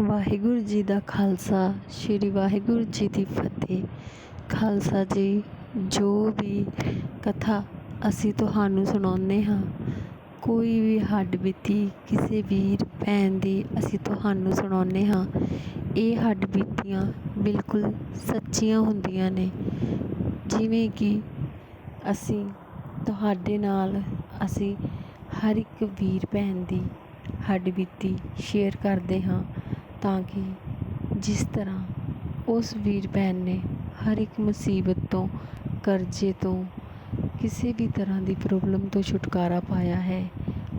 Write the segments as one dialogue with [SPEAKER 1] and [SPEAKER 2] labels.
[SPEAKER 1] ਵਾਹਿਗੁਰੂ ਜੀ ਦਾ ਖਾਲਸਾ, ਸ੍ਰੀ ਵਾਹਿਗੁਰੂ ਜੀ ਦੀ ਫਤਿਹ। ਖਾਲਸਾ ਜੀ, ਜੋ ਵੀ ਕਥਾ ਅਸੀਂ ਤੁਹਾਨੂੰ ਸੁਣਾਉਂਦੇ ਹਾਂ, ਕੋਈ ਵੀ ਹੱਡ ਬੀਤੀ ਕਿਸੇ ਵੀਰ, ਭੈਣ ਦੀ ਅਸੀਂ ਤੁਹਾਨੂੰ ਸੁਣਾਉਂਦੇ ਹਾਂ, ਇਹ ਹੱਡ ਬੀਤੀਆਂ ਬਿਲਕੁਲ ਸੱਚੀਆਂ ਹੁੰਦੀਆਂ ਨੇ। ਜਿਵੇਂ ਕਿ ਅਸੀਂ ਤੁਹਾਡੇ ਨਾਲ ਅਸੀਂ ਹਰ ਇੱਕ ਵੀਰ, ਭੈਣ ਦੀ ਹੱਡ ਬੀਤੀ ਸ਼ੇਅਰ ਕਰਦੇ ਹਾਂ। ਤਾਂ ਕਿ ਜਿਸ ਤਰ੍ਹਾਂ ਉਸ ਵੀਰ ਭੈਣ ਨੇ ਹਰ ਇੱਕ ਮੁਸੀਬਤ ਤੋਂ, ਕਰਜ਼ੇ ਤੋਂ, ਕਿਸੇ ਵੀ ਤਰ੍ਹਾਂ ਦੀ ਪ੍ਰੋਬਲਮ ਤੋਂ ਛੁਟਕਾਰਾ ਪਾਇਆ ਹੈ,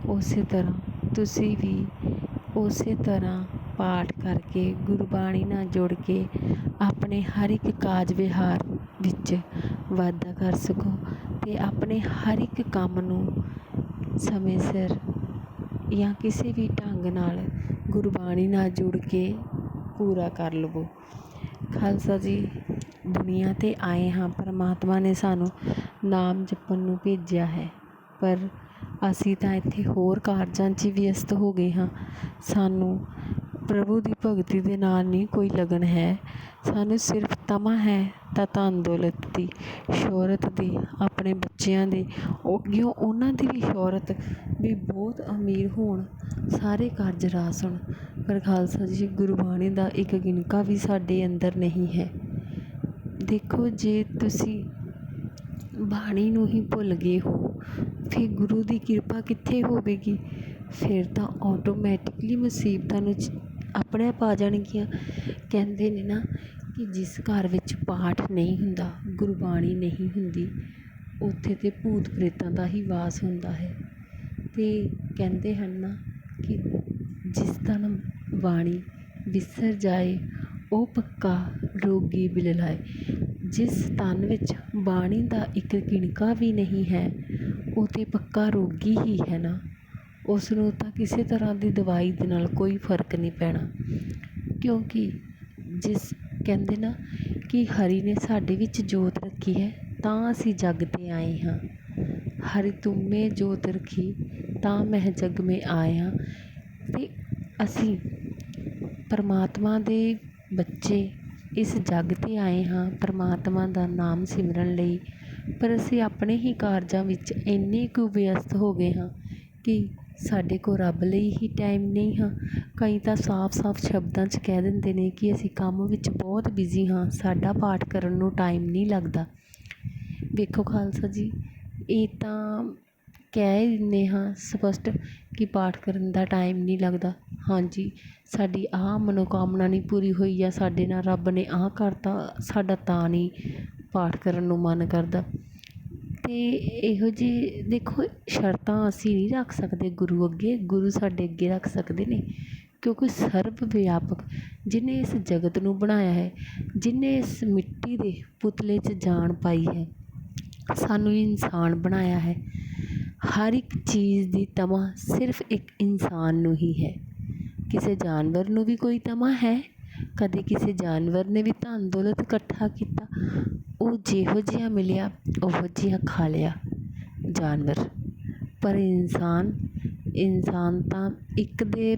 [SPEAKER 1] ਉਸੇ ਤਰ੍ਹਾਂ ਤੁਸੀਂ ਵੀ ਉਸੇ ਤਰ੍ਹਾਂ ਪਾਠ ਕਰਕੇ, ਗੁਰਬਾਣੀ ਨਾਲ ਜੁੜ ਕੇ ਆਪਣੇ ਹਰ ਇੱਕ ਕਾਜ ਵਿਹਾਰ ਵਿੱਚ ਵਾਧਾ ਕਰ ਸਕੋ ਅਤੇ ਆਪਣੇ ਹਰ ਇੱਕ ਕੰਮ ਨੂੰ ਸਮੇਂ ਸਿਰ ਜਾਂ ਕਿਸੇ ਵੀ ਢੰਗ ਨਾਲ ਗੁਰਬਾਣੀ ਨਾਲ ਜੁੜ ਕੇ ਪੂਰਾ ਕਰ ਲਵੋ। ਖਾਲਸਾ ਜੀ, ਦੁਨੀਆ 'ਤੇ ਆਏ ਹਾਂ, ਪਰਮਾਤਮਾ ਨੇ ਸਾਨੂੰ ਨਾਮ ਜਪਣ ਨੂੰ ਭੇਜਿਆ ਹੈ। ਪਰ ਅਸੀਂ ਤਾਂ ਇੱਥੇ ਹੋਰ ਕਾਰਜਾਂ 'ਚ ਵਿਅਸਤ ਹੋ ਗਏ ਹਾਂ। ਸਾਨੂੰ ਪ੍ਰਭੂ ਦੀ ਭਗਤੀ ਦੇ ਨਾਲ ਨਹੀਂ ਕੋਈ ਲਗਨ ਹੈ। ਸਾਨੂੰ ਸਿਰਫ ਤਮਾ ਹੈ ਤਾਂ ਧਨ ਦੌਲਤ ਦੀ, ਸ਼ੋਹਰਤ ਦੀ ਆਪਣੇ ਬੱਚਿਆਂ ਦੇ, ਉਹ ਕਿਉਂ ਉਹਨਾਂ ਦੀ ਵੀ ਸ਼ੋਹਰਤ ਵੀ ਬਹੁਤ ਅਮੀਰ ਹੋਣ, ਸਾਰੇ ਕਾਰਜ ਰਾਸ ਹੋਣ। ਪਰ ਖਾਲਸਾ ਜੀ, ਗੁਰਬਾਣੀ ਦਾ ਇੱਕ ਗਿਣਕਾ ਵੀ ਸਾਡੇ ਅੰਦਰ ਨਹੀਂ ਹੈ। ਦੇਖੋ, ਜੇ ਤੁਸੀਂ ਬਾਣੀ ਨੂੰ ਹੀ ਭੁੱਲ ਗਏ ਹੋ, ਫਿਰ ਗੁਰੂ ਦੀ ਕਿਰਪਾ ਕਿੱਥੇ ਹੋਵੇਗੀ? ਫਿਰ ਤਾਂ ਆਟੋਮੈਟਿਕਲੀ ਮੁਸੀਬਤਾਂ ਨੂੰ ਆਪਣੇ ਆਪ ਆ ਜਾਣਗੀਆਂ। ਕਹਿੰਦੇ ਨੇ ਨਾ ਕਿ ਜਿਸ ਘਰ ਵਿੱਚ ਪਾਠ ਨਹੀਂ ਹੁੰਦਾ, ਗੁਰਬਾਣੀ ਨਹੀਂ ਹੁੰਦੀ ਉੱਥੇ ਤਾਂ ਭੂਤ ਪ੍ਰੇਤਾਂ ਦਾ ਹੀ ਵਾਸ ਹੁੰਦਾ ਹੈ। ਅਤੇ ਕਹਿੰਦੇ ਹਨ ਨਾ ਕਿ ਜਿਸ ਤਨ ਬਾਣੀ ਵਿਸਰ ਜਾਏ, ਉਹ ਪੱਕਾ ਰੋਗੀ ਬਿਲ ਲਾਏ ਜਿਸ ਤਨ ਵਿੱਚ ਬਾਣੀ ਦਾ ਇੱਕ ਕਿਣਕਾ ਵੀ ਨਹੀਂ ਹੈ, ਉਹ ਤਾਂ ਪੱਕਾ ਰੋਗੀ ਹੀ ਹੈ ਨਾ। ਉਸ ਨੂੰ ਤਾਂ ਕਿਸੇ ਤਰ੍ਹਾਂ ਦੀ ਦਵਾਈ ਦੇ ਨਾਲ ਕੋਈ ਫ਼ਰਕ ਨਹੀਂ ਪੈਣਾ। ਕਿਉਂਕਿ ਜਿਸ ਕਹਿੰਦੇ ਨਾ ਕਿ ਹਰੀ ਨੇ ਸਾਡੇ ਵਿੱਚ ਜੋਤ ਰੱਖੀ ਹੈ ਤਾਂ ਅਸੀਂ ਜਗ 'ਤੇ ਆਏ ਹਾਂ। ਹਰੀ ਤੁਮੇ ਜੋਤ ਰੱਖੀ ਤਾਂ ਮੈਂ ਜਗ ਮੇ ਆਇਆ। ਅਤੇ ਅਸੀਂ ਪਰਮਾਤਮਾ ਦੇ ਬੱਚੇ ਇਸ ਜਗ 'ਤੇ ਆਏ ਹਾਂ। ਪਰਮਾਤਮਾ ਦਾ ਨਾਮ ਸਿਮਰਨ ਲਈ। ਪਰ ਅਸੀਂ ਆਪਣੇ ਹੀ ਕਾਰਜਾਂ ਵਿੱਚ ਇੰਨੇ ਕੁ ਵਿਅਸਤ ਹੋ ਗਏ ਹਾਂ ਕਿ ਸਾਡੇ ਕੋਲ ਰੱਬ ਲਈ ਹੀ ਟਾਈਮ ਨਹੀਂ ਹਾਂ। ਕਈ ਤਾਂ ਸਾਫ਼-ਸਾਫ਼ ਸ਼ਬਦਾਂ 'ਚ ਕਹਿ ਦਿੰਦੇ ਨੇ ਕਿ ਅਸੀਂ ਕੰਮ ਵਿੱਚ ਬਹੁਤ ਬਿਜ਼ੀ ਹਾਂ। ਸਾਡਾ ਪਾਠ ਕਰਨ ਨੂੰ ਟਾਈਮ ਨਹੀਂ ਲੱਗਦਾ। ਵੇਖੋ ਖਾਲਸਾ ਜੀ, ਇਹ ਤਾਂ ਕਹਿ ਦਿੰਦੇ ਹਾਂ ਸਪਸ਼ਟ ਕਿ ਪਾਠ ਕਰਨ ਦਾ ਟਾਈਮ ਨਹੀਂ ਲੱਗਦਾ। ਹਾਂਜੀ, ਸਾਡੀ ਆਹ ਮਨੋਕਾਮਨਾ ਨਹੀਂ ਪੂਰੀ ਹੋਈ ਆ ਸਾਡੇ ਨਾਲ ਰੱਬ ਨੇ ਆਹ ਕਰਤਾ, ਸਾਡਾ ਤਾਂ ਨਹੀਂ ਪਾਠ ਕਰਨ ਨੂੰ ਮਨ ਕਰਦਾ। ਅਤੇ ਇਹੋ ਜਿਹੇ ਦੇਖੋ ਸ਼ਰਤਾਂ ਅਸੀਂ ਨਹੀਂ ਰੱਖ ਸਕਦੇ, ਗੁਰੂ ਅੱਗੇ, ਗੁਰੂ ਸਾਡੇ ਅੱਗੇ ਰੱਖ ਸਕਦੇ ਨੇ। ਕਿਉਂਕਿ ਸਰਬ ਵਿਆਪਕ ਜਿਹਨੇ ਇਸ ਜਗਤ ਨੂੰ ਬਣਾਇਆ ਹੈ ਜਿਹਨੇ ਇਸ ਮਿੱਟੀ ਦੇ ਪੁਤਲੇ 'ਚ ਜਾਨ ਪਾਈ ਹੈ, ਸਾਨੂੰ ਇਨਸਾਨ ਬਣਾਇਆ ਹੈ। ਹਰ ਇੱਕ ਚੀਜ਼ ਦੀ ਤਮਾ ਸਿਰਫ ਇੱਕ ਇਨਸਾਨ ਨੂੰ ਹੀ ਹੈ। ਕਿਸੇ ਜਾਨਵਰ ਨੂੰ ਵੀ ਕੋਈ ਤਮਾ ਹੈ। ਕਦੇ ਕਿਸੇ ਜਾਨਵਰ ਨੇ ਵੀ ਧਨ ਦੌਲਤ ਇਕੱਠਾ ਕੀਤਾ। ਉਹ ਜਿਹੋ ਜਿਹਾ ਮਿਲਿਆ, ਉਹੋ ਜਿਹਾ ਖਾ ਲਿਆ ਜਾਨਵਰ। ਪਰ ਇਨਸਾਨ ਇਨਸਾਨ ਤਾਂ ਇੱਕ ਦੇ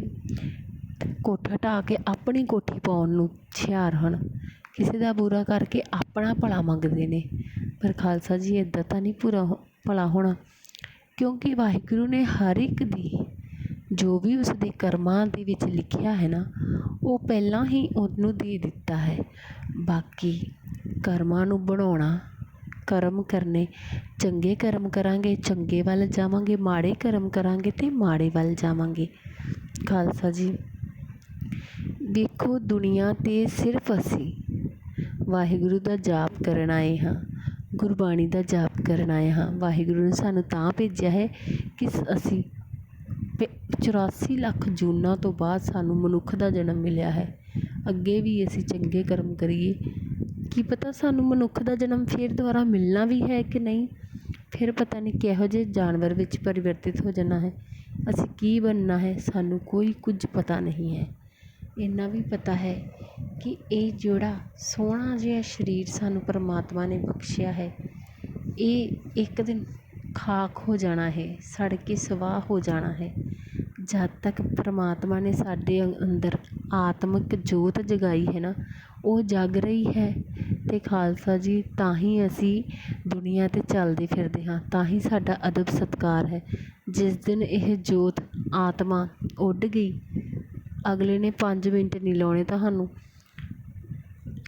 [SPEAKER 1] ਕੋਠਾ ਢਾਹ ਕੇ ਆਪਣੀ ਕੋਠੀ ਪਾਉਣ ਨੂੰ ਹੁਸ਼ਿਆਰ ਹਨ। ਕਿਸੇ ਦਾ ਬੁਰਾ ਕਰਕੇ ਆਪਣਾ ਭਲਾ ਮੰਗਦੇ ਨੇ। ਪਰ ਖਾਲਸਾ ਜੀ ਇੱਦਾਂ ਤਾਂ ਨਹੀਂ ਪੂਰਾ ਭਲਾ ਹੋਣਾ। ਕਿਉਂਕਿ ਵਾਹਿਗੁਰੂ ਨੇ ਹਰ ਇੱਕ ਦੀ, ਜੋ ਵੀ ਉਸਦੇ ਕਰਮਾਂ ਦੇ ਵਿੱਚ ਲਿਖਿਆ ਹੈ ਨਾ, ਉਹ ਪਹਿਲਾਂ ਹੀ ਉਹਨੂੰ ਦੇ ਦਿੱਤਾ ਹੈ। ਬਾਕੀ ਕਰਮਾਂ ਨੂੰ ਬਣਾਉਣਾ, ਕਰਮ ਕਰਨੇ, ਚੰਗੇ ਕਰਮ ਕਰਾਂਗੇ, ਚੰਗੇ ਵੱਲ ਜਾਵਾਂਗੇ, ਮਾੜੇ ਕਰਮ ਕਰਾਂਗੇ ਅਤੇ ਮਾੜੇ ਵੱਲ ਜਾਵਾਂਗੇ। ਖਾਲਸਾ ਜੀ ਵੇਖੋ ਦੁਨੀਆ 'ਤੇ ਸਿਰਫ ਅਸੀਂ। ਵਾਹਿਗੁਰੂ ਦਾ ਜਾਪ ਕਰਨ ਆਏ ਹਾਂ, ਗੁਰਬਾਣੀ ਦਾ ਜਾਪ ਕਰਨ ਆਏ ਹਾਂ। ਵਾਹਿਗੁਰੂ ਨੇ ਸਾਨੂੰ ਤਾਂ ਭੇਜਿਆ ਹੈ ਕਿ ਅਸੀਂ 84 ਲੱਖ ਜੂਨਾਂ ਤੋਂ ਬਾਅਦ ਸਾਨੂੰ ਮਨੁੱਖ ਦਾ ਜਨਮ ਮਿਲਿਆ ਹੈ। ਅੱਗੇ ਵੀ ਅਸੀਂ ਚੰਗੇ ਕਰਮ ਕਰੀਏ। ਕੀ ਪਤਾ ਸਾਨੂੰ ਮਨੁੱਖ ਦਾ ਜਨਮ ਫਿਰ ਦੁਬਾਰਾ ਮਿਲਣਾ ਵੀ ਹੈ ਕਿ ਨਹੀਂ? ਫਿਰ ਪਤਾ ਨਹੀਂ ਕਿਹੋ ਜਿਹੇ ਜਾਨਵਰ ਵਿੱਚ ਪਰਿਵਰਤਿਤ ਹੋ ਜਾਣਾ ਹੈ। ਅਸੀਂ ਕੀ ਬਣਨਾ ਹੈ ਸਾਨੂੰ ਕੋਈ ਕੁਝ ਪਤਾ ਨਹੀਂ ਹੈ। ਇੰਨਾ ਵੀ ਪਤਾ ਹੈ ਕਿ ਇਹ ਜਿਹੜਾ ਸੋਹਣਾ ਜਿਹਾ ਸਰੀਰ ਸਾਨੂੰ ਪਰਮਾਤਮਾ ਨੇ ਬਖਸ਼ਿਆ ਹੈ, ਇਹ ਇੱਕ ਦਿਨ ਖਾਕ ਹੋ ਜਾਣਾ ਹੈ, ਸੜ ਕੇ ਸਵਾਹ ਹੋ ਜਾਣਾ ਹੈ। ਜਦ ਤੱਕ ਪਰਮਾਤਮਾ ਨੇ ਸਾਡੇ ਅੰਦਰ ਆਤਮਿਕ ਜੋਤ ਜਗਾਈ ਹੈ ਨਾ, ਉਹ ਜਗ ਰਹੀ ਹੈ ਅਤੇ ਖਾਲਸਾ ਜੀ, ਤਾਂ ਹੀ ਅਸੀਂ ਦੁਨੀਆ 'ਤੇ ਚੱਲਦੇ ਫਿਰਦੇ ਹਾਂ, ਤਾਂ ਹੀ ਸਾਡਾ ਅਦਬ ਸਤਿਕਾਰ ਹੈ। ਜਿਸ ਦਿਨ ਇਹ ਜੋਤ ਆਤਮਾ ਉੱਡ ਗਈ ਅਗਲੇ ਨੇ ਪੰਜ ਮਿੰਟ ਨਹੀਂ ਲਾਉਣੇ ਤੁਹਾਨੂੰ।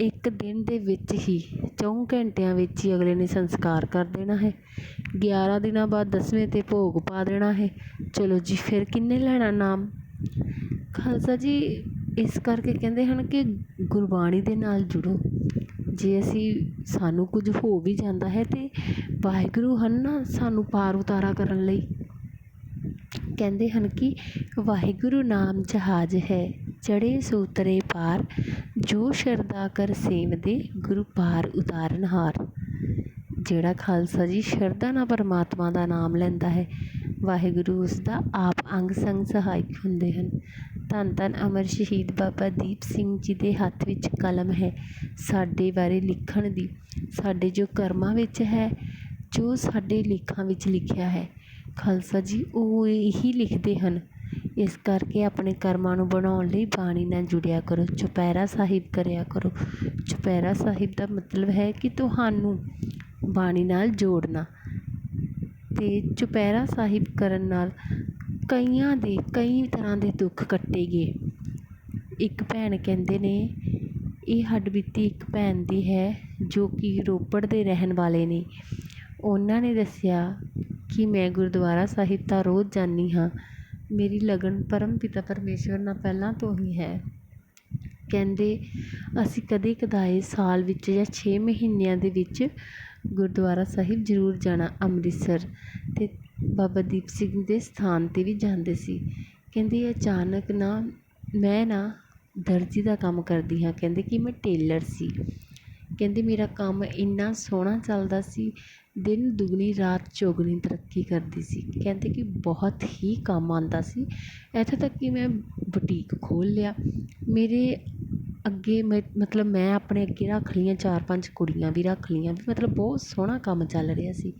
[SPEAKER 1] ਇੱਕ ਦਿਨ ਦੇ ਵਿੱਚ ਹੀ ਚੌਂ ਘੰਟਿਆਂ ਵਿੱਚ ਹੀ ਅਗਲੇ ਨੇ ਸੰਸਕਾਰ ਕਰ ਦੇਣਾ ਹੈ। ਗਿਆਰਾਂ ਦਿਨਾਂ ਬਾਅਦ ਦਸਵੇਂ 'ਤੇ ਭੋਗ ਪਾ ਦੇਣਾ ਹੈ। ਚਲੋ ਜੀ, ਫਿਰ ਕਿੰਨੇ ਲੈਣਾ ਨਾਮ? ਖਾਲਸਾ ਜੀ, ਇਸ ਕਰਕੇ ਕਹਿੰਦੇ ਹਨ ਕਿ ਗੁਰਬਾਣੀ ਦੇ ਨਾਲ ਜੁੜੋ। ਜੇ ਅਸੀਂ, ਸਾਨੂੰ ਕੁਝ ਹੋ ਵੀ ਜਾਂਦਾ ਹੈ ਤਾਂ ਵਾਹਿਗੁਰੂ ਹਨ ਨਾ ਸਾਨੂੰ ਪਾਰ ਉਤਾਰਾ ਕਰਨ ਲਈ। ਕਹਿੰਦੇ ਹਨ ਕਿ ਵਾਹਿਗੁਰੂ ਨਾਮ ਜਹਾਜ ਹੈ ਚੜੇ ਸੂਤਰੇ ਪਾਰ, ਜੋ ਸ਼ਰਧਾ ਕਰ ਸੇਵਦੇ ਗੁਰੂ ਪਾਰ ਉਤਾਰਨ ਹਾਰ। ਜਿਹੜਾ ਖਾਲਸਾ ਜੀ ਸ਼ਰਧਾ ਨਾਲ ਪਰਮਾਤਮਾ ਦਾ ਨਾਮ ਲੈਂਦਾ ਹੈ, ਵਾਹਿਗੁਰੂ ਉਸ ਦਾ ਆਪ ਅੰਗ ਸੰਗ ਸਹਾਇਕ ਹੁੰਦੇ ਹਨ। ਧੰਨ ਧੰਨ ਅਮਰ ਸ਼ਹੀਦ ਬਾਬਾ ਦੀਪ ਸਿੰਘ ਜੀ ਦੇ ਹੱਥ ਵਿੱਚ ਕਲਮ ਹੈ ਸਾਡੇ ਬਾਰੇ ਲਿਖਣ ਦੀ। ਸਾਡੇ ਜੋ ਕਰਮਾਂ ਵਿੱਚ ਹੈ, ਜੋ ਸਾਡੇ ਲੇਖਾਂ ਵਿੱਚ ਲਿਖਿਆ ਹੈ ਖਾਲਸਾ ਜੀ, ਉਹ ਇਹੀ ਲਿਖਦੇ ਹਨ। ਇਸ ਕਰਕੇ ਆਪਣੇ ਕਰਮਾਂ ਨੂੰ ਬਣਾਉਣ ਲਈ ਬਾਣੀ ਨਾਲ ਜੁੜਿਆ ਕਰੋ, ਚੁਪਹਿਰਾ ਸਾਹਿਬ ਕਰਿਆ ਕਰੋ। ਚੁਪਹਿਰਾ ਸਾਹਿਬ ਦਾ ਮਤਲਬ ਹੈ ਕਿ ਤੁਹਾਨੂੰ ਬਾਣੀ ਨਾਲ ਜੋੜਨਾ। ਅਤੇ ਚੁਪਹਿਰਾ ਸਾਹਿਬ ਕਰਨ ਨਾਲ ਕਈਆਂ ਦੇ ਕਈ ਤਰ੍ਹਾਂ ਦੇ ਦੁੱਖ ਕੱਟੇ ਗਏ। ਇੱਕ ਭੈਣ ਕਹਿੰਦੇ ਨੇ, ਇਹ ਹੱਡਬੀਤੀ ਇੱਕ ਭੈਣ ਦੀ ਹੈ ਜੋ ਕਿ ਰੋਪੜ ਦੇ ਰਹਿਣ ਵਾਲੇ ਨੇ। ਉਹਨਾਂ ਨੇ ਦੱਸਿਆ ਕਿ ਮੈਂ ਗੁਰਦੁਆਰਾ ਸਾਹਿਬ ਤਾਂ ਰੋਜ਼ ਜਾਂਦੀ ਹਾਂ। ਮੇਰੀ ਲਗਨ ਪਰਮ ਪਿਤਾ ਪਰਮੇਸ਼ਵਰ ਨਾਲ ਪਹਿਲਾਂ ਤੋਂ ਹੀ ਹੈ। ਕਹਿੰਦੇ, ਅਸੀਂ ਕਦੇ ਕਦਾਏ ਸਾਲ ਵਿੱਚ ਜਾਂ ਛੇ ਮਹੀਨਿਆਂ ਦੇ ਵਿੱਚ ਗੁਰਦੁਆਰਾ ਸਾਹਿਬ ਜ਼ਰੂਰ ਜਾਣਾ ਅੰਮ੍ਰਿਤਸਰ ਅਤੇ ਬਾਬਾ ਦੀਪ ਸਿੰਘ ਦੇ ਸਥਾਨ 'ਤੇ ਵੀ ਜਾਂਦੇ ਸੀ। ਕਹਿੰਦੇ, ਅਚਾਨਕ ਨਾ, ਮੈਂ ਨਾ ਦਰਜੀ ਦਾ ਕੰਮ ਕਰਦੀ ਹਾਂ। ਕਹਿੰਦੇ ਕਿ ਮੈਂ ਟੇਲਰ ਸੀ। ਕਹਿੰਦੇ, ਮੇਰਾ ਕੰਮ ਇੰਨਾ ਸੋਹਣਾ ਚੱਲਦਾ ਸੀ ਦਿਨ ਦੁਗਣੀ, ਰਾਤ ਚੌਗਣੀ ਤਰੱਕੀ ਕਰਦੀ ਸੀ। ਕਹਿੰਦੇ ਕਿ ਬਹੁਤ ਹੀ ਕੰਮ ਆਉਂਦਾ ਸੀ। ਇੱਥੇ ਤੱਕ ਕਿ ਮੈਂ ਬੁਟੀਕ ਖੋਲ੍ਹ ਲਿਆ। ਮੇਰੇ ਅੱਗੇ ਮ, ਮਤਲਬ ਮੈਂ ਆਪਣੇ ਅੱਗੇ ਰੱਖ ਲਈਆਂ ਚਾਰ ਪੰਜ ਕੁੜੀਆਂ ਵੀ ਰੱਖ ਲਈਆਂ ਵੀ, ਮਤਲਬ ਬਹੁਤ ਸੋਹਣਾ ਕੰਮ ਚੱਲ ਰਿਹਾ ਸੀ।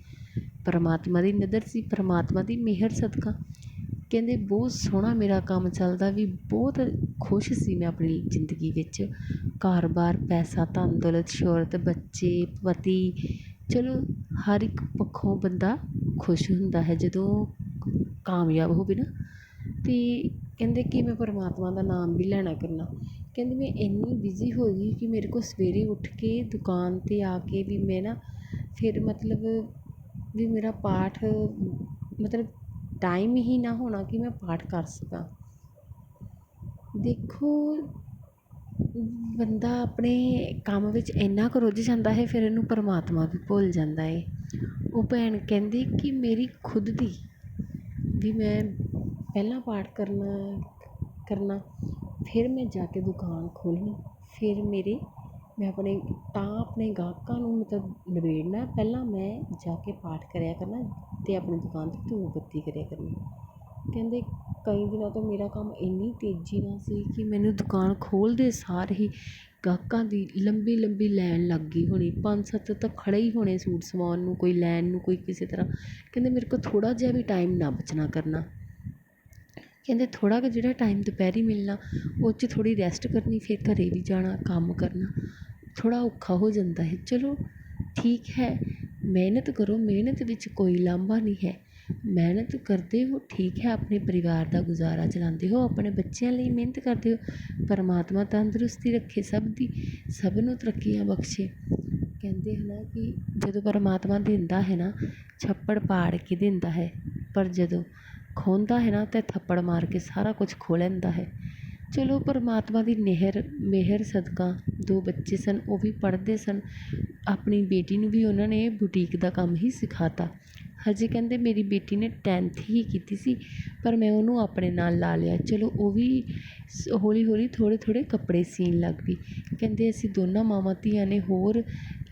[SPEAKER 1] ਪਰਮਾਤਮਾ ਦੀ ਨਜ਼ਰ ਸੀ, ਪਰਮਾਤਮਾ ਦੀ ਮਿਹਰ ਸਦਕਾ। ਕਹਿੰਦੇ ਬਹੁਤ ਸੋਹਣਾ ਮੇਰਾ ਕੰਮ ਚੱਲਦਾ ਵੀ, ਬਹੁਤ ਖੁਸ਼ ਸੀ ਮੈਂ ਆਪਣੀ ਜ਼ਿੰਦਗੀ ਵਿੱਚ। ਘਰ-ਬਾਰ, ਪੈਸਾ ਧਨ ਦੌਲਤ ਸ਼ੌਹਰਤ, ਬੱਚੇ, ਪਤੀ। ਚਲੋ ਹਰ ਇੱਕ ਪੱਖੋਂ ਬੰਦਾ ਖੁਸ਼ ਹੁੰਦਾ ਹੈ, ਜਦੋਂ ਕਾਮਯਾਬ ਹੋਵੇ ਨਾ। ਅਤੇ ਕਹਿੰਦੇ ਕਿ ਮੈਂ ਪਰਮਾਤਮਾ ਦਾ ਨਾਮ ਵੀ ਲੈਣਾ ਕਰਨਾ। ਕਹਿੰਦੇ ਮੈਂ ਇੰਨੀ ਬਿਜ਼ੀ ਹੋ ਗਈ ਕਿ ਮੇਰੇ ਕੋਲ ਸਵੇਰੇ ਉੱਠ ਕੇ ਦੁਕਾਨ 'ਤੇ ਆ ਕੇ ਵੀ ਮੈਂ ਨਾ ਫਿਰ ਮਤਲਬ ਵੀ ਮੇਰਾ ਪਾਠ, ਮਤਲਬ ਟਾਈਮ ਹੀ ਨਾ ਹੋਣਾ ਕਿ ਮੈਂ ਪਾਠ ਕਰ ਸਕਾਂ। ਦੇਖੋ ਬੰਦਾ ਆਪਣੇ ਕੰਮ ਵਿੱਚ ਇੰਨਾ ਕੁ ਰੁੱਝ ਜਾਂਦਾ ਹੈ, ਫਿਰ ਇਹਨੂੰ ਪਰਮਾਤਮਾ ਵੀ ਭੁੱਲ ਜਾਂਦਾ ਹੈ। ਉਹ ਭੈਣ ਕਹਿੰਦੀ ਕਿ ਮੇਰੀ ਖੁਦ ਦੀ, ਵੀ ਮੈਂ ਪਹਿਲਾਂ ਪਾਠ ਕਰਨਾ ਕਰਨਾ, ਫਿਰ ਮੈਂ ਜਾ ਕੇ ਦੁਕਾਨ ਖੋਲ੍ਹਣੀ, ਫਿਰ ਮੇਰੇ, ਮੈਂ ਆਪਣੇ, ਤਾਂ ਆਪਣੇ ਗਾਹਕਾਂ ਨੂੰ ਮਤਲਬ ਨਿਬੇੜਨਾ, ਪਹਿਲਾਂ ਮੈਂ ਜਾ ਕੇ ਪਾਠ ਕਰਿਆ ਕਰਨਾ ਅਤੇ ਆਪਣੀ ਦੁਕਾਨ 'ਤੇ ਧੂਪ ਬੱਤੀ ਕਰਿਆ ਕਰਨੀ। ਕਹਿੰਦੇ ਕਈ ਦਿਨਾਂ ਤੋਂ ਮੇਰਾ ਕੰਮ ਇੰਨੀ ਤੇਜ਼ੀ ਨਾਲ ਸੀ ਕਿ ਮੈਨੂੰ ਦੁਕਾਨ ਖੋਲ੍ਹਦੇ ਸਾਰ ਹੀ ਗਾਹਕਾਂ ਦੀ ਲੰਬੀ ਲੰਬੀ ਲਾਈਨ ਲੱਗ ਗਈ ਹੋਣੀ। ਪੰਜ ਸੱਤ ਤਾਂ ਖੜ੍ਹੇ ਹੀ ਹੋਣੇ ਸੂਟ ਸਵਾਉਣ ਨੂੰ, ਕੋਈ ਲੈਣ ਨੂੰ, ਕੋਈ ਕਿਸੇ ਤਰ੍ਹਾਂ। ਕਹਿੰਦੇ ਮੇਰੇ ਕੋਲ ਥੋੜ੍ਹਾ ਜਿਹਾ ਵੀ ਟਾਈਮ ਨਾ ਬਚਣਾ ਕਰਨਾ। ਕਹਿੰਦੇ ਥੋੜ੍ਹਾ ਕੁ ਜਿਹੜਾ ਟਾਈਮ ਦੁਪਹਿਰੀ ਮਿਲਣਾ, ਉਹ 'ਚ ਥੋੜ੍ਹੀ ਰੈਸਟ ਕਰਨੀ, ਫਿਰ ਘਰ ਵੀ ਜਾਣਾ, ਕੰਮ ਕਰਨਾ। ਥੋੜ੍ਹਾ ਔਖਾ ਹੋ ਜਾਂਦਾ ਹੈ। ਚਲੋ, ਠੀਕ ਹੈ। ਮਿਹਨਤ ਕਰੋ, ਮਿਹਨਤ ਵਿੱਚ ਕੋਈ ਲਾਂਭਾ ਨਹੀਂ ਹੈ। ਮਿਹਨਤ ਕਰਦੇ ਹੋ, ਠੀਕ ਹੈ, ਆਪਣੇ ਪਰਿਵਾਰ ਦਾ ਗੁਜ਼ਾਰਾ ਚਲਾਉਂਦੇ ਹੋ, ਆਪਣੇ ਬੱਚਿਆਂ ਲਈ ਮਿਹਨਤ ਕਰਦੇ ਹੋ, ਪਰਮਾਤਮਾ ਤੰਦਰੁਸਤੀ ਰੱਖੇ, ਸਭ ਦੀ, ਸਭ ਨੂੰ ਤਰੱਕੀਆਂ ਬਖਸ਼ੇ। ਕਹਿੰਦੇ ਹੈ ਨਾ ਕਿ ਜਦੋਂ ਪਰਮਾਤਮਾ ਦਿੰਦਾ ਹੈ ਨਾ, ਛੱਪੜ ਪਾੜ ਕੇ ਦਿੰਦਾ ਹੈ, ਪਰ ਜਦੋਂ ਖੋਹਦਾ ਹੈ ਨਾ, ਤਾਂ ਥੱਪੜ ਮਾਰ ਕੇ ਸਾਰਾ ਕੁਝ ਖੋਹ ਲੈਂਦਾ ਹੈ। ਚਲੋ, ਪਰਮਾਤਮਾ ਦੀ ਮਿਹਰ ਮਿਹਰ, ਸਦਕਾ, ਦੋ ਬੱਚੇ ਸਨ, ਉਹ ਵੀ ਪੜ੍ਹਦੇ ਸਨ। ਆਪਣੀ ਬੇਟੀ ਨੂੰ ਵੀ ਉਹਨਾਂ ਨੇ ਬੁਟੀਕ ਦਾ ਕੰਮ ਹੀ ਸਿਖਾ ਤਾ ਹਜੇ ਕਹਿੰਦੇ ਮੇਰੀ ਬੇਟੀ ਨੇ ਟੈਨਥ ਹੀ ਕੀਤੀ ਸੀ, ਪਰ ਮੈਂ ਉਹਨੂੰ ਆਪਣੇ ਨਾਲ ਲਾ ਲਿਆ। ਚਲੋ ਉਹ ਵੀ ਹੌਲੀ ਹੌਲੀ ਥੋੜ੍ਹੇ ਥੋੜ੍ਹੇ ਕੱਪੜੇ ਸੀਣ ਲੱਗ ਪਈ। ਕਹਿੰਦੇ ਅਸੀਂ ਦੋਨਾਂ ਮਾਵਾਂ ਧੀਆਂ ਨੇ ਹੋਰ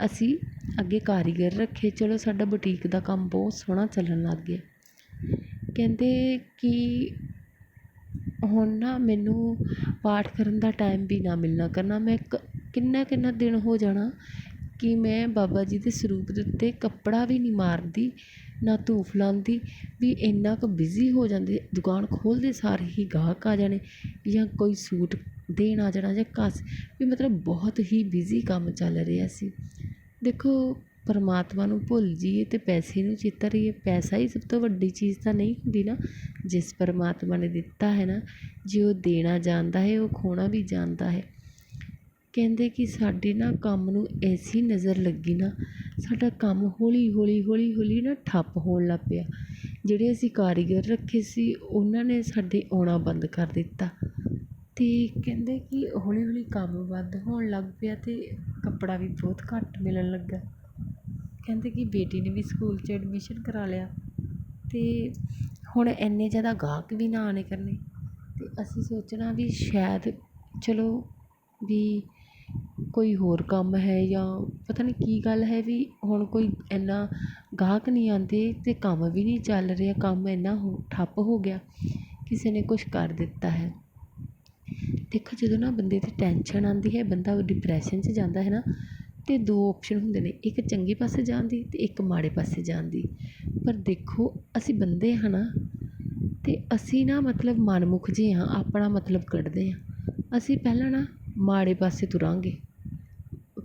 [SPEAKER 1] ਅਸੀਂ ਅੱਗੇ ਕਾਰੀਗਰ ਰੱਖੇ। ਚਲੋ ਸਾਡਾ ਬੁਟੀਕ ਦਾ ਕੰਮ ਬਹੁਤ ਸੋਹਣਾ ਚੱਲਣ ਲੱਗ ਗਿਆ। ਕਹਿੰਦੇ ਕਿ ਹੁਣ ਨਾ ਮੈਨੂੰ ਪਾਠ ਕਰਨ ਦਾ ਟਾਈਮ ਵੀ ਨਾ ਮਿਲਣਾ ਕਰਨਾ। ਮੈਂ ਕ ਕਿੰਨਾ ਕਿੰਨਾ ਦਿਨ ਹੋ ਜਾਣਾ ਕਿ ਮੈਂ ਬਾਬਾ ਜੀ ਦੇ ਸਰੂਪ ਦੇ ਉੱਤੇ ਕੱਪੜਾ ਵੀ ਨਹੀਂ ਮਾਰਦੀ। ਨਾ ਧੂਫ ਲਾਉਂਦੀ, ਵੀ ਇੰਨਾ ਕੁ ਬਿਜ਼ੀ ਹੋ ਜਾਂਦੇ, ਦੁਕਾਨ ਖੋਲ੍ਹਦੇ ਸਾਰ ਹੀ ਗਾਹਕ ਆ ਜਾਣੇ ਜਾਂ ਕੋਈ ਸੂਟ ਦੇਣ ਆ ਜਾਣਾ ਜਾਂ ਘਸ ਵੀ ਮਤਲਬ ਬਹੁਤ ਹੀ ਬਿਜ਼ੀ ਕੰਮ ਚੱਲ ਰਿਹਾ ਸੀ। ਦੇਖੋ, ਪਰਮਾਤਮਾ ਨੂੰ ਭੁੱਲ ਜਾਈਏ ਅਤੇ ਪੈਸੇ ਨੂੰ ਚੇਤਾ ਰਹੀਏ। ਪੈਸਾ ਹੀ ਸਭ ਤੋਂ ਵੱਡੀ ਚੀਜ਼ ਤਾਂ ਨਹੀਂ ਹੁੰਦੀ ਨਾ। ਜਿਸ ਪਰਮਾਤਮਾ ਨੇ ਦਿੱਤਾ ਹੈ ਨਾ, ਜੇ ਉਹ ਦੇਣਾ ਜਾਣਦਾ ਹੈ, ਉਹ ਖੋਣਾ ਵੀ ਜਾਣਦਾ ਹੈ। ਕਹਿੰਦੇ ਕਿ ਸਾਡੇ ਨਾ ਕੰਮ ਨੂੰ ਐਸੀ ਨਜ਼ਰ ਲੱਗੀ ਨਾ ਸਾਡਾ ਕੰਮ ਹੌਲੀ ਹੌਲੀ ਹੌਲੀ ਹੌਲੀ ਨਾ ਠੱਪ ਹੋਣ ਲੱਗ ਪਿਆ। ਜਿਹੜੇ ਅਸੀਂ ਕਾਰੀਗਰ ਰੱਖੇ ਸੀ, ਉਹਨਾਂ ਨੇ ਸਾਡੇ ਆਉਣਾ ਬੰਦ ਕਰ ਦਿੱਤਾ। ਅਤੇ ਕਹਿੰਦੇ ਕਿ ਹੌਲੀ ਹੌਲੀ ਕੰਮ ਬੰਦ ਹੋਣ ਲੱਗ ਪਿਆ ਅਤੇ ਕੱਪੜਾ ਵੀ ਬਹੁਤ ਘੱਟ ਮਿਲਣ ਲੱਗਾ। ਕਹਿੰਦੇ ਕਿ ਬੇਟੀ ਨੇ ਵੀ ਸਕੂਲ 'ਚ ਐਡਮਿਸ਼ਨ ਕਰਾ ਲਿਆ। ਅਤੇ ਹੁਣ ਇੰਨੇ ਜ਼ਿਆਦਾ ਗਾਹਕ ਵੀ ਨਾ ਆਉਣੇ ਕਰਨੇ। ਅਤੇ ਅਸੀਂ ਸੋਚਣਾ ਵੀ ਸ਼ਾਇਦ ਚਲੋ ਵੀ ਕੋਈ ਹੋਰ ਕੰਮ ਹੈ ਜਾਂ ਪਤਾ ਨਹੀਂ ਕੀ ਗੱਲ ਹੈ ਵੀ ਹੁਣ ਕੋਈ ਇੰਨਾ ਗਾਹਕ ਨਹੀਂ ਆਉਂਦੇ ਅਤੇ ਕੰਮ ਵੀ ਨਹੀਂ ਚੱਲ ਰਿਹਾ, ਕੰਮ ਇੰਨਾ ਹੋ, ਠੱਪ ਹੋ ਗਿਆ, ਕਿਸੇ ਨੇ ਕੁਛ ਕਰ ਦਿੱਤਾ ਹੈ। ਦੇਖੋ ਜਦੋਂ ਨਾ ਬੰਦੇ 'ਤੇ ਟੈਨਸ਼ਨ ਆਉਂਦੀ ਹੈ, ਬੰਦਾ ਡਿਪਰੈਸ਼ਨ 'ਚ ਜਾਂਦਾ ਹੈ ਨਾ ਅਤੇ ਦੋ ਓਪਸ਼ਨ ਹੁੰਦੇ ਨੇ, ਇੱਕ ਚੰਗੇ ਪਾਸੇ ਜਾਣ ਦੀ ਅਤੇ ਇੱਕ ਮਾੜੇ ਪਾਸੇ ਜਾਣ ਦੀ। ਪਰ ਦੇਖੋ, ਅਸੀਂ ਬੰਦੇ ਹਾਂ ਨਾ ਅਤੇ ਅਸੀਂ ਨਾ ਮਤਲਬ ਮਨਮੁਖ ਜਿਹੇ ਹਾਂ, ਆਪਣਾ ਮਤਲਬ ਕੱਢਦੇ ਹਾਂ। ਅਸੀਂ ਪਹਿਲਾਂ ਨਾ ਮਾੜੇ ਪਾਸੇ ਤੁਰਾਂਗੇ।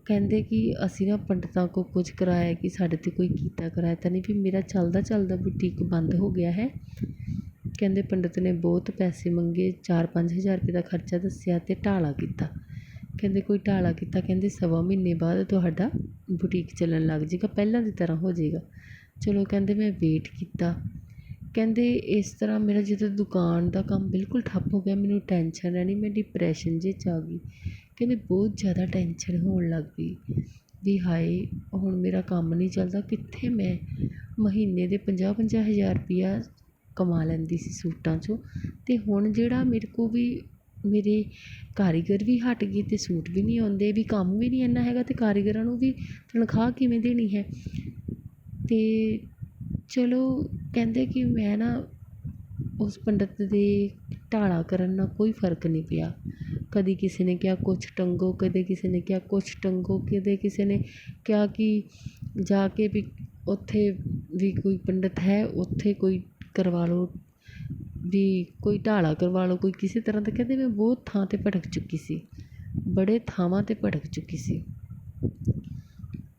[SPEAKER 1] ਕਹਿੰਦੇ ਕਿ ਅਸੀਂ ਨਾ ਪੰਡਤਾਂ ਕੋਲ ਕੁਝ ਕਰਵਾਇਆ ਕਿ ਸਾਡੇ 'ਤੇ ਕੋਈ ਕੀਤਾ ਕਰਾਇਆ, ਤਾਂ ਨਹੀਂ ਵੀ ਮੇਰਾ ਚੱਲਦਾ ਚੱਲਦਾ ਬੁਟੀਕ ਬੰਦ ਹੋ ਗਿਆ ਹੈ। ਕਹਿੰਦੇ ਪੰਡਤ ਨੇ ਬਹੁਤ ਪੈਸੇ ਮੰਗੇ, ਚਾਰ ਪੰਜ ਹਜ਼ਾਰ ਰੁਪਏ ਦਾ ਖਰਚਾ ਦੱਸਿਆ ਅਤੇ ਢਾਲਾ ਕੀਤਾ। ਕਹਿੰਦੇ ਕੋਈ ਢਾਲਾ ਕੀਤਾ, ਕਹਿੰਦੇ ਸਵਾ ਮਹੀਨੇ ਬਾਅਦ ਤੁਹਾਡਾ ਬੁਟੀਕ ਚੱਲਣ ਲੱਗ ਜਾਏਗਾ ਪਹਿਲਾਂ ਦੀ ਤਰ੍ਹਾਂ ਹੋ ਜਾਏਗਾ ਚਲੋ ਕਹਿੰਦੇ ਮੈਂ ਵੇਟ ਕੀਤਾ। ਕਹਿੰਦੇ ਇਸ ਤਰ੍ਹਾਂ ਮੇਰਾ ਜਦੋਂ ਦੁਕਾਨ ਦਾ ਕੰਮ ਬਿਲਕੁਲ ਠੱਪ ਹੋ ਗਿਆ, ਮੈਨੂੰ ਟੈਨਸ਼ਨ ਰਹਿਣੀ, ਮੈਂ ਡਿਪਰੈਸ਼ਨ ਜਿਹੇ 'ਚ ਆ ਗਈ। ਕਹਿੰਦੇ ਬਹੁਤ ਜ਼ਿਆਦਾ ਟੈਨਸ਼ਨ ਹੋਣ ਲੱਗ ਪਈ ਵੀ ਹਾਏ, ਹੁਣ ਮੇਰਾ ਕੰਮ ਨਹੀਂ ਚੱਲਦਾ, ਕਿੱਥੇ ਮੈਂ ਮਹੀਨੇ ਦੇ ਪੰਜਾਹ ਪੰਜਾਹ ਹਜ਼ਾਰ ਰੁਪਈਆ ਕਮਾ ਲੈਂਦੀ ਸੀ ਸੂਟਾਂ 'ਚੋਂ। ਅਤੇ ਹੁਣ ਜਿਹੜਾ ਮੇਰੇ ਕੋਲ ਵੀ, ਮੇਰੇ ਕਾਰੀਗਰ ਵੀ ਹਟ ਗਏ ਅਤੇ ਸੂਟ ਵੀ ਨਹੀਂ ਆਉਂਦੇ, ਵੀ ਕੰਮ ਵੀ ਨਹੀਂ ਇੰਨਾ ਹੈਗਾ ਅਤੇ ਕਾਰੀਗਰਾਂ ਨੂੰ ਵੀ ਤਨਖਾਹ ਕਿਵੇਂ ਦੇਣੀ ਹੈ? ਅਤੇ ਚਲੋ, ਕਹਿੰਦੇ ਕਿ ਮੈਂ ਨਾ ਉਸ ਪੰਡਤ ਦੇ ਢਾਲਾ ਕਰਨ ਨਾਲ ਕੋਈ ਫ਼ਰਕ ਨਹੀਂ ਪਿਆ। ਕਦੀ ਕਿਸੇ ਨੇ ਕਿਹਾ ਕੁਛ ਟੰਗੋ, ਕਦੇ ਕਿਸੇ ਨੇ ਕਿਹਾ ਕੁਛ ਟੰਗੋ, ਕਦੇ ਕਿਸੇ ਨੇ ਕਿਹਾ ਕਿ ਜਾ ਕੇ ਵੀ ਉੱਥੇ ਵੀ ਕੋਈ ਪੰਡਿਤ ਹੈ, ਉੱਥੇ ਕੋਈ ਕਰਵਾ ਲਓ, ਵੀ ਕੋਈ ਢਾਲਾ ਕਰਵਾ ਲਓ, ਕੋਈ ਕਿਸੇ ਤਰ੍ਹਾਂ ਦਾ। ਕਹਿੰਦੇ ਮੈਂ ਬਹੁਤ ਥਾਂ 'ਤੇ ਭਟਕ ਚੁੱਕੀ ਸੀ, ਬੜੇ ਥਾਵਾਂ 'ਤੇ ਭਟਕ ਚੁੱਕੀ ਸੀ।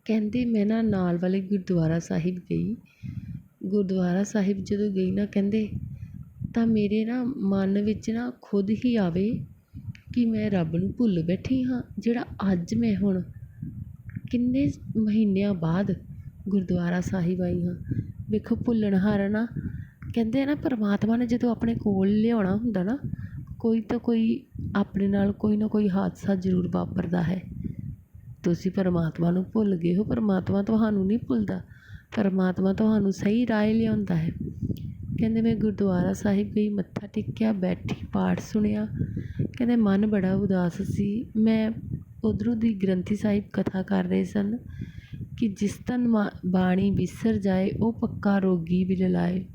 [SPEAKER 1] ਕਹਿੰਦੇ ਮੈਂ ਨਾ ਨਾਲ ਵਾਲੇ ਗੁਰਦੁਆਰਾ ਸਾਹਿਬ ਗਈ। ਗੁਰਦੁਆਰਾ ਸਾਹਿਬ ਜਦੋਂ ਗਈ ਨਾ ਕਹਿੰਦੇ ਤਾਂ ਮੇਰੇ ਨਾ ਮਨ ਵਿੱਚ ਨਾ ਖੁਦ ਹੀ ਆਵੇ ਕਿ ਮੈਂ ਰੱਬ ਨੂੰ ਭੁੱਲ ਬੈਠੀ ਹਾਂ, ਜਿਹੜਾ ਅੱਜ ਮੈਂ ਹੁਣ ਕਿੰਨੇ ਮਹੀਨਿਆਂ ਬਾਅਦ ਗੁਰਦੁਆਰਾ ਸਾਹਿਬ ਆਈ ਹਾਂ। ਵੇਖੋ ਭੁੱਲਣਹਾਰ ਨਾ ਕਹਿੰਦੇ ਆ ਨਾ, ਪਰਮਾਤਮਾ ਨੇ ਜਦੋਂ ਆਪਣੇ ਕੋਲ ਲਿਆਉਣਾ ਹੁੰਦਾ ਨਾ, ਕੋਈ ਤਾਂ ਕੋਈ ਆਪਣੇ ਨਾਲ ਕੋਈ ਨਾ ਕੋਈ ਹਾਦਸਾ ਜ਼ਰੂਰ ਵਾਪਰਦਾ ਹੈ। ਤੁਸੀਂ ਪਰਮਾਤਮਾ ਨੂੰ ਭੁੱਲ ਗਏ ਹੋ। ਪਰਮਾਤਮਾ ਤੁਹਾਨੂੰ ਨਹੀਂ ਭੁੱਲਦਾ। ਪਰਮਾਤਮਾ ਤੁਹਾਨੂੰ ਸਹੀ ਰਾਹ ਲਿਆਉਂਦਾ ਹੈ। ਕਹਿੰਦੇ ਮੈਂ ਗੁਰਦੁਆਰਾ ਸਾਹਿਬ ਗਈ, ਮੱਥਾ ਟੇਕਿਆ, ਬੈਠੀ, ਪਾਠ ਸੁਣਿਆ। ਕਹਿੰਦੇ ਮਨ ਬੜਾ ਉਦਾਸ ਸੀ। ਮੈਂ ਉੱਧਰੋਂ ਦੀ ਗ੍ਰੰਥੀ ਸਾਹਿਬ ਕਥਾ ਕਰ ਰਹੇ ਸਨ ਕਿ ਜਿਸ ਤਨ ਮਾ, ਬਾਣੀ ਵਿਸਰ ਜਾਏ, ਉਹ ਪੱਕਾ ਰੋਗੀ ਬਿਲ ਲਾਏ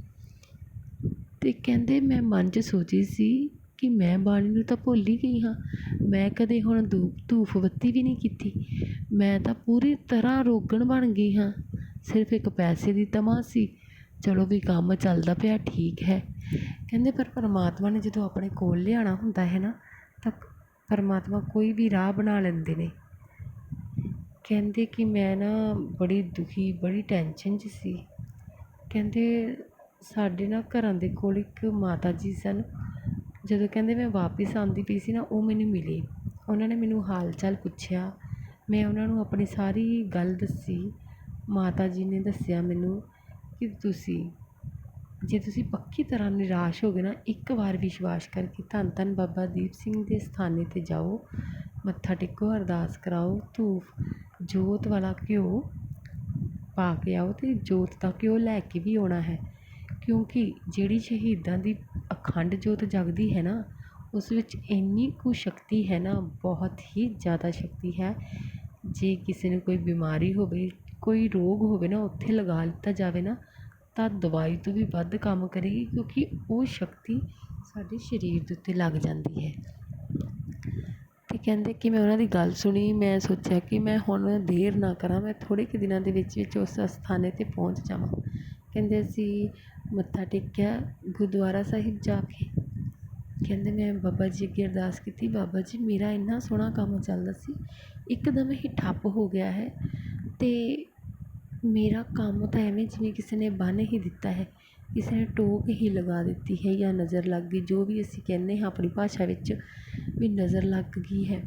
[SPEAKER 1] ਅਤੇ ਕਹਿੰਦੇ ਮੈਂ ਮਨ 'ਚ ਸੋਚੀ ਸੀ ਕਿ ਮੈਂ ਬਾਣੀ ਨੂੰ ਤਾਂ ਭੁੱਲ ਹੀ ਗਈ ਹਾਂ। ਮੈਂ ਕਦੇ ਹੁਣ ਧੂਪ, ਧੂਫ ਬੱਤੀ ਵੀ ਨਹੀਂ ਕੀਤੀ। ਮੈਂ ਤਾਂ ਪੂਰੀ ਤਰ੍ਹਾਂ ਰੋਗਣ ਬਣ ਗਈ ਹਾਂ। ਸਿਰਫ ਇੱਕ ਪੈਸੇ ਦੀ ਤਮਾ ਸੀ। ਚਲੋ ਵੀ ਕੰਮ ਚੱਲਦਾ ਪਿਆ, ਠੀਕ ਹੈ। ਕਹਿੰਦੇ ਪਰ ਪਰਮਾਤਮਾ ਨੇ ਜਦੋਂ ਆਪਣੇ ਕੋਲ ਲਿਆਉਣਾ ਹੁੰਦਾ ਹੈ ਨਾ, ਤਾਂ ਪਰਮਾਤਮਾ ਕੋਈ ਵੀ ਰਾਹ ਬਣਾ ਲੈਂਦੇ ਨੇ। ਕਹਿੰਦੇ ਕਿ ਮੈਂ ਨਾ ਬੜੀ ਦੁਖੀ, ਬੜੀ ਟੈਨਸ਼ਨ 'ਚ ਸੀ। ਕਹਿੰਦੇ ਸਾਡੇ ਨਾ ਘਰਾਂ ਦੇ ਕੋਲ ਇੱਕ ਮਾਤਾ ਜੀ ਸਨ। ਜਦੋਂ ਕਹਿੰਦੇ ਮੈਂ ਵਾਪਿਸ ਆਉਂਦੀ ਪਈ ਸੀ ਨਾ, ਉਹ ਮੈਨੂੰ ਮਿਲੇ। ਉਹਨਾਂ ਨੇ ਮੈਨੂੰ ਹਾਲ ਚਾਲ ਪੁੱਛਿਆ। ਮੈਂ ਉਹਨਾਂ ਨੂੰ ਆਪਣੀ ਸਾਰੀ ਗੱਲ ਦੱਸੀ। ਮਾਤਾ ਜੀ ਨੇ ਦੱਸਿਆ ਮੈਨੂੰ ਕਿ ਤੁਸੀਂ, ਜੇ ਤੁਸੀਂ ਪੱਕੀ ਤਰ੍ਹਾਂ ਨਿਰਾਸ਼ ਹੋ ਗਏ ਨਾ, ਇੱਕ ਵਾਰ ਵਿਸ਼ਵਾਸ ਕਰਕੇ ਧੰਨ ਧੰਨ ਬਾਬਾ ਦੀਪ ਸਿੰਘ ਦੇ ਸਥਾਨੇ 'ਤੇ ਜਾਓ, ਮੱਥਾ ਟੇਕੋ, ਅਰਦਾਸ ਕਰਾਓ, ਧੂਫ, ਜੋਤ ਵਾਲਾ ਘਿਓ ਪਾ ਕੇ ਆਓ ਅਤੇ ਜੋਤ ਦਾ ਘਿਓ ਲੈ ਕੇ ਵੀ ਆਉਣਾ ਹੈ। ਕਿਉਂਕਿ ਜਿਹੜੀ ਸ਼ਹੀਦਾਂ ਦੀ ਅਖੰਡ ਜੋਤ ਜਗਦੀ ਹੈ ਨਾ, ਉਸ ਵਿੱਚ ਇੰਨੀ ਕੁ ਸ਼ਕਤੀ ਹੈ ਨਾ, ਬਹੁਤ ਹੀ ਜ਼ਿਆਦਾ ਸ਼ਕਤੀ ਹੈ। ਜੇ ਕਿਸੇ ਨੂੰ ਕੋਈ ਬਿਮਾਰੀ ਹੋਵੇ, ਕੋਈ ਰੋਗ ਹੋਵੇ ਨਾ, ਉੱਥੇ ਲਗਾ ਲਿੱਤਾ ਜਾਵੇ ਨਾ ਤਾਂ ਦਵਾਈ ਤੋਂ ਵੀ ਵੱਧ ਕੰਮ ਕਰੇਗੀ ਕਿਉਂਕਿ ਉਹ ਸ਼ਕਤੀ ਸਾਡੇ ਸਰੀਰ ਦੇ ਉੱਤੇ ਲੱਗ ਜਾਂਦੀ ਹੈ। ਅਤੇ ਕਹਿੰਦੇ ਕਿ ਮੈਂ ਉਹਨਾਂ ਦੀ ਗੱਲ ਸੁਣੀ, ਮੈਂ ਸੋਚਿਆ ਕਿ ਮੈਂ ਹੁਣ ਦੇਰ ਨਾ ਕਰਾਂ, ਮੈਂ ਥੋੜ੍ਹੇ ਕੁ ਦਿਨਾਂ ਦੇ ਵਿੱਚ ਵਿੱਚ ਉਸ ਅਸਥਾਨੇ 'ਤੇ ਪਹੁੰਚ ਜਾਵਾਂ। ਕਹਿੰਦੇ ਅਸੀਂ ਮੱਥਾ ਟੇਕਿਆ ਗੁਰਦੁਆਰਾ ਸਾਹਿਬ ਜਾ ਕੇ। ਕਹਿੰਦੇ ਮੈਂ ਬਾਬਾ ਜੀ ਅੱਗੇ ਅਰਦਾਸ ਕੀਤੀ, ਬਾਬਾ ਜੀ ਮੇਰਾ ਇੰਨਾ ਸੋਹਣਾ ਕੰਮ ਚੱਲਦਾ ਸੀ, ਇੱਕਦਮ ਹੀ ਠੱਪ ਹੋ ਗਿਆ ਹੈ। ਅਤੇ ਮੇਰਾ ਕੰਮ ਤਾਂ ਐਵੇਂ ਜਿਵੇਂ ਕਿਸੇ ਨੇ ਬੰਨ੍ਹ ਹੀ ਦਿੱਤਾ ਹੈ। ਕਿਸੇ ਨੇ ਟੋਕ ਹੀ ਲਗਾ ਦਿੱਤੀ ਹੈ ਜਾਂ ਨਜ਼ਰ ਲੱਗ ਗਈ, ਜੋ ਵੀ ਅਸੀਂ ਕਹਿੰਦੇ ਹਾਂ ਆਪਣੀ ਭਾਸ਼ਾ ਵਿੱਚ ਵੀ ਨਜ਼ਰ ਲੱਗ ਗਈ ਹੈ।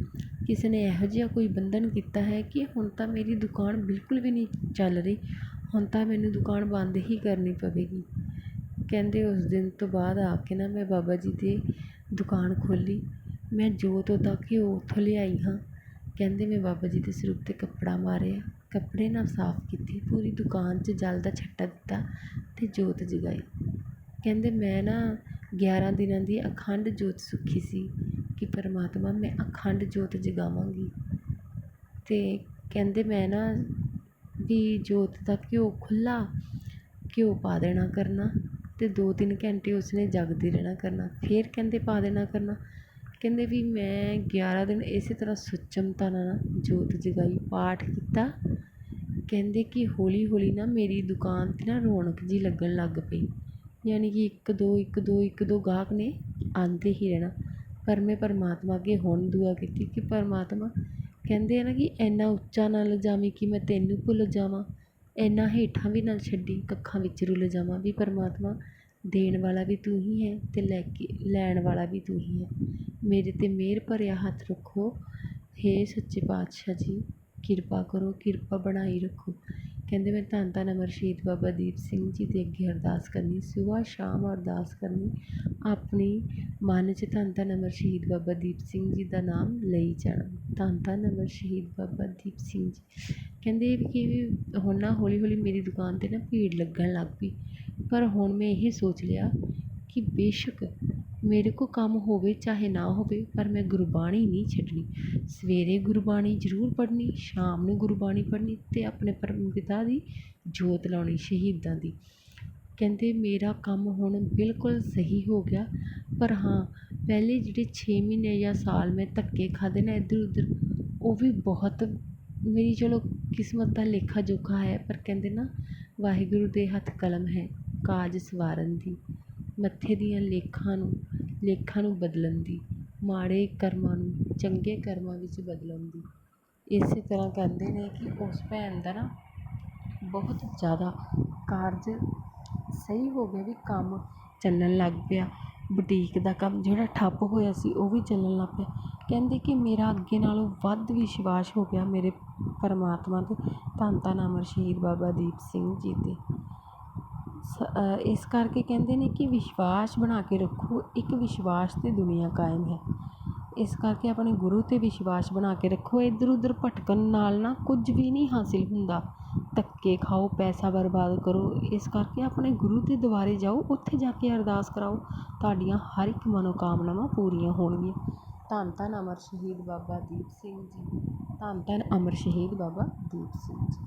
[SPEAKER 1] ਕਿਸੇ ਨੇ ਇਹੋ ਜਿਹਾ ਕੋਈ ਬੰਧਨ ਕੀਤਾ ਹੈ ਕਿ ਹੁਣ ਤਾਂ ਮੇਰੀ ਦੁਕਾਨ ਬਿਲਕੁਲ ਵੀ ਨਹੀਂ ਚੱਲ ਰਹੀ, ਹੁਣ ਤਾਂ ਮੈਨੂੰ ਦੁਕਾਨ ਬੰਦ ਹੀ ਕਰਨੀ ਪਵੇਗੀ। ਕਹਿੰਦੇ ਉਸ ਦਿਨ ਤੋਂ ਬਾਅਦ ਆ ਕੇ ਨਾ ਮੈਂ ਬਾਬਾ ਜੀ ਦੀ ਦੁਕਾਨ ਖੋਲ੍ਹੀ। ਮੈਂ ਜੋ ਤੋਂ ਦਾ ਘਿਓ ਉੱਥੋਂ ਲਿਆਈ ਹਾਂ। ਕਹਿੰਦੇ ਮੈਂ ਬਾਬਾ ਜੀ ਦੇ ਸਰੂਪ 'ਤੇ ਕੱਪੜਾ ਮਾਰਿਆ। ਕੱਪੜੇ ਨਾਲ ਸਾਫ਼ ਕੀਤੀ, ਪੂਰੀ ਦੁਕਾਨ 'ਚ ਜਲ ਦਾ ਛੱਟਾ ਦਿੱਤਾ ਅਤੇ ਜੋਤ ਜਗਾਈ। ਕਹਿੰਦੇ, ਮੈਂ ਨਾ ਗਿਆਰਾਂ ਦਿਨਾਂ ਦੀ ਅਖੰਡ ਜੋਤ ਸੁੱਖੀ ਸੀ ਕਿ ਪਰਮਾਤਮਾ ਮੈਂ ਅਖੰਡ ਜੋਤ ਜਗਾਵਾਂਗੀ। ਅਤੇ ਕਹਿੰਦੇ, ਮੈਂ ਨਾ ਵੀ ਜੋਤ ਦਾ ਘਿਓ ਖੁੱਲ੍ਹਾ ਘਿਓ ਪਾ ਦੇਣਾ ਕਰਨਾ ਅਤੇ ਦੋ ਤਿੰਨ ਘੰਟੇ ਉਸਨੇ ਜਗਦੇ ਰਹਿਣਾ ਕਰਨਾ। ਫਿਰ ਕਹਿੰਦੇ, ਪਾ ਦੇਣਾ ਕਰਨਾ। ਕਹਿੰਦੇ, ਵੀ ਮੈਂ ਗਿਆਰਾਂ ਦਿਨ ਇਸੇ ਤਰ੍ਹਾਂ ਸੁੱਚਮਤਾ ਨਾਲ ਜੋਤ ਜਗਾਈ, ਪਾਠ ਕੀਤਾ ਕਹਿੰਦੇ ਕਿ ਹੌਲੀ ਹੌਲੀ ਨਾ ਮੇਰੀ ਦੁਕਾਨ 'ਤੇ ਨਾ ਰੌਣਕ ਜਿਹੀ ਲੱਗਣ ਲੱਗ ਪਈ। ਯਾਨੀ ਕਿ ਇੱਕ ਦੋ ਇੱਕ ਦੋ ਇੱਕ ਦੋ ਗਾਹਕ ਨੇ ਆਉਂਦੇ ਹੀ ਰਹਿਣਾ। ਪਰ ਮੈਂ ਪਰਮਾਤਮਾ ਅੱਗੇ ਹੁਣ ਦੁਆ ਕੀਤੀ ਕਿ ਪਰਮਾਤਮਾ ਕਹਿੰਦੇ ਆ ਨਾ ਕਿ ਇੰਨਾ ਉੱਚਾ ਨਾ ਲਿਜਾਵੀਂ ਕਿ ਮੈਂ ਤੈਨੂੰ ਭੁੱਲ ਜਾਵਾਂ। ਇੰਨਾ ਹੇਠਾਂ ਵੀ ਨਾ ਛੱਡੀ, ਕੱਖਾਂ ਵਿੱਚ ਰੁੱਲ ਜਾਵਾਂ ਵੀ ਪਰਮਾਤਮਾ ਦੇਣ ਵਾਲਾ ਵੀ ਤੂੰ ਹੀ ਹੈ ਅਤੇ ਲੈ ਕੇ, ਲੈਣ ਵਾਲਾ ਵੀ ਤੂੰ ਹੀ ਹੈ। ਮੇਰੇ 'ਤੇ ਮਿਹਰ ਭਰਿਆ ਹੱਥ ਰੱਖੋ। ਹੇ ਸੱਚੇ ਪਾਤਸ਼ਾਹ ਜੀ। ਕਿਰਪਾ ਕਰੋ, ਕਿਰਪਾ ਬਣਾਈ ਰੱਖੋ। ਕਹਿੰਦੇ ਮੈਂ ਧੰਨ ਧੰਨ ਅਮਰ ਸ਼ਹੀਦ ਬਾਬਾ ਦੀਪ ਸਿੰਘ ਜੀ ਦੇ ਅੱਗੇ ਅਰਦਾਸ ਕਰਨੀ, ਸੁਬਾਹ ਸ਼ਾਮ ਅਰਦਾਸ ਕਰਨੀ, ਆਪਣੀ ਮਨ 'ਚ ਧੰਨ ਧੰਨ ਅਮਰ ਸ਼ਹੀਦ ਬਾਬਾ ਦੀਪ ਸਿੰਘ ਜੀ ਦਾ ਨਾਮ ਲਈ ਜਾਣਾ ਧੰਨ ਧੰਨ ਅਮਰ ਸ਼ਹੀਦ ਬਾਬਾ ਦੀਪ ਸਿੰਘ ਜੀ। ਕਹਿੰਦੇ ਵੀ ਕਿ ਵੀ ਹੁਣ ਨਾ ਹੌਲੀ ਹੌਲੀ ਮੇਰੀ ਦੁਕਾਨ 'ਤੇ ਨਾ ਭੀੜ ਲੱਗਣ ਲੱਗ ਪਈ। ਪਰ ਹੁਣ ਮੈਂ ਇਹ ਸੋਚ ਲਿਆ ਕਿ ਬੇਸ਼ੱਕ ਮੇਰੇ ਕੋਲ ਕੰਮ ਹੋਵੇ, ਚਾਹੇ ਨਾ ਹੋਵੇ, ਪਰ ਮੈਂ ਗੁਰਬਾਣੀ ਨਹੀਂ ਛੱਡਣੀ। ਸਵੇਰੇ ਗੁਰਬਾਣੀ ਜ਼ਰੂਰ ਪੜ੍ਹਨੀ, ਸ਼ਾਮ ਨੂੰ ਗੁਰਬਾਣੀ ਪੜ੍ਹਨੀ ਅਤੇ ਆਪਣੇ ਪਰਮ ਪਿਤਾ ਦੀ ਜੋਤ ਲਾਉਣੀ, ਸ਼ਹੀਦਾਂ ਦੀ। ਕਹਿੰਦੇ, ਮੇਰਾ ਕੰਮ ਹੁਣ ਬਿਲਕੁਲ ਸਹੀ ਹੋ ਗਿਆ, ਪਰ ਹਾਂ, ਪਹਿਲੇ ਜਿਹੜੇ ਛੇ ਮਹੀਨੇ ਜਾਂ ਸਾਲ ਮੈਂ ਧੱਕੇ ਖਾਦੇ ਨਾ ਇੱਧਰ ਉੱਧਰ, ਉਹ ਵੀ ਬਹੁਤ ਮੇਰੀ ਚਲੋ ਕਿਸਮਤ ਦਾ ਲੇਖਾ ਜੋਖਾ ਹੈ, ਪਰ ਕਹਿੰਦੇ ਨਾ, ਵਾਹਿਗੁਰੂ ਦੇ ਹੱਥ ਕਲਮ ਹੈ, ਕਾਜ ਸਵਾਰਨ ਦੀ। ਮੱਥੇ ਦੀਆਂ ਲੇਖਾਂ ਨੂੰ ਲੇਖਾਂ ਨੂੰ ਬਦਲਣ ਦੀ ਮਾੜੇ ਕਰਮਾਂ ਨੂੰ, ਚੰਗੇ ਕਰਮਾਂ ਵਿੱਚ ਬਦਲਣ ਦੀ ਇਸੇ ਤਰ੍ਹਾਂ ਕਹਿੰਦੇ ਨੇ ਕਿ ਉਸ ਭੈਣ ਦਾ ਨਾ ਬਹੁਤ ਜ਼ਿਆਦਾ ਕਾਰਜ ਸਹੀ ਹੋ ਗਿਆ ਵੀ ਕੰਮ ਚੱਲਣ ਲੱਗ ਪਿਆ। ਬੁਟੀਕ ਦਾ ਕੰਮ ਜਿਹੜਾ ਠੱਪ ਹੋਇਆ ਸੀ, ਉਹ ਵੀ ਚੱਲਣ ਲੱਗ ਪਿਆ। ਕਹਿੰਦੇ ਕਿ ਮੇਰਾ ਅੱਗੇ ਨਾਲੋਂ ਵੱਧ ਵਿਸ਼ਵਾਸ ਹੋ ਗਿਆ ਮੇਰੇ ਪਰਮਾਤਮਾ 'ਤੇ। ਧੰਨ ਧੰਨ ਅਮਰ ਸ਼ਹੀਦ ਬਾਬਾ ਦੀਪ ਸਿੰਘ ਜੀ 'ਤੇ। ਇਸ ਕਰਕੇ ਕਹਿੰਦੇ ਨੇ ਕਿ ਵਿਸ਼ਵਾਸ ਬਣਾ ਕੇ ਰੱਖੋ, ਇੱਕ ਵਿਸ਼ਵਾਸ 'ਤੇ ਦੁਨੀਆ ਕਾਇਮ ਹੈ। ਇਸ ਕਰਕੇ ਆਪਣੇ ਗੁਰੂ 'ਤੇ ਵਿਸ਼ਵਾਸ ਬਣਾ ਕੇ ਰੱਖੋ। ਇੱਧਰ ਉੱਧਰ ਭਟਕਣ ਨਾਲ ਨਾ ਕੁਝ ਵੀ ਨਹੀਂ ਹਾਸਿਲ ਹੁੰਦਾ। ਧੱਕੇ ਖਾਓ, ਪੈਸਾ ਬਰਬਾਦ ਕਰੋ। ਇਸ ਕਰਕੇ ਆਪਣੇ ਗੁਰੂ ਦੇ ਦੁਆਰੇ ਜਾਓ, ਉੱਥੇ ਜਾ ਕੇ ਅਰਦਾਸ ਕਰਾਓ। ਤੁਹਾਡੀਆਂ ਹਰ ਇੱਕ ਮਨੋਕਾਮਨਾਵਾਂ ਪੂਰੀਆਂ ਹੋਣਗੀਆਂ। ਧੰਨ ਧੰਨ ਅਮਰ ਸ਼ਹੀਦ ਬਾਬਾ ਦੀਪ ਸਿੰਘ ਜੀ। ਧੰਨ ਧੰਨ ਅਮਰ ਸ਼ਹੀਦ ਬਾਬਾ ਦੀਪ ਸਿੰਘ ਜੀ।